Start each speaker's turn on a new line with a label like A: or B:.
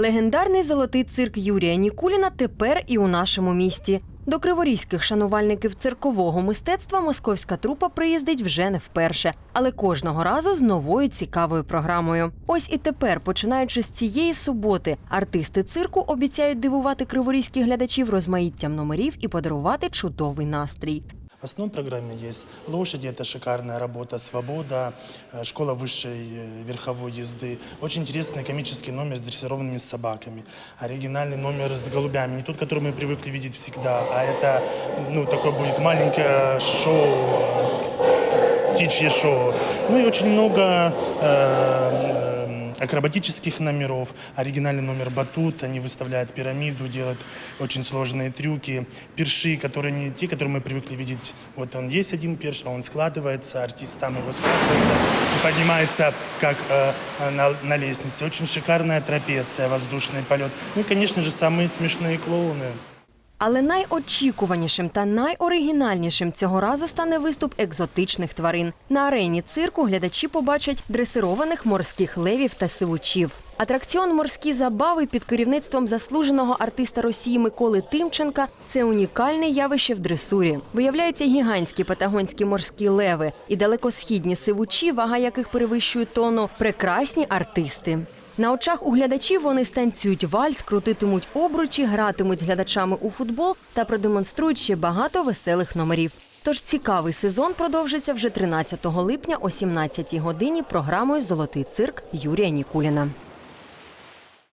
A: Легендарний золотий цирк Юрія Нікуліна тепер і у нашому місті. До криворізьких шанувальників циркового мистецтва московська трупа приїздить вже не вперше, але кожного разу з новою цікавою програмою. Ось і тепер, починаючи з цієї суботи, артисти цирку обіцяють дивувати криворізьких глядачів розмаїттям номерів і подарувати чудовий настрій.
B: В основной программе есть лошади, это шикарная работа, свобода, э, школа высшей э, верховой езды. Очень интересный комический номер с дрессированными собаками. Оригинальный номер с голубями, не тот, который мы привыкли видеть всегда, а это, ну, такое будет маленькое шоу, э, птичье шоу. Ну и очень много э, э, акробатических номеров. Оригинальный номер батут, они выставляют пирамиду, делают очень сложные трюки. Перши, которые не те, которые мы привыкли видеть. Вот он есть один перш, а он складывается, артист сам его складывается и поднимается как э, на, на лестнице. Очень шикарная трапеция, воздушный полет. Ну и, конечно же, самые смешные клоуны.
A: Але найочікуванішим та найоригінальнішим цього разу стане виступ екзотичних тварин. На арені цирку глядачі побачать дресированих морських левів та сивучів. Атракціон морські забави під керівництвом заслуженого артиста Росії Миколи Тимченка це унікальне явище в дресурі. Виявляються гігантські патагонські морські леви і далекосхідні сивучі, вага яких перевищує тонну, прекрасні артисти. На очах у глядачів вони станцюють вальс, крутитимуть обручі, гратимуть з глядачами у футбол та продемонструють ще багато веселих номерів. Тож цікавий сезон продовжиться вже 13 липня о 17 годині програмою Золотий цирк Юрія Нікуліна.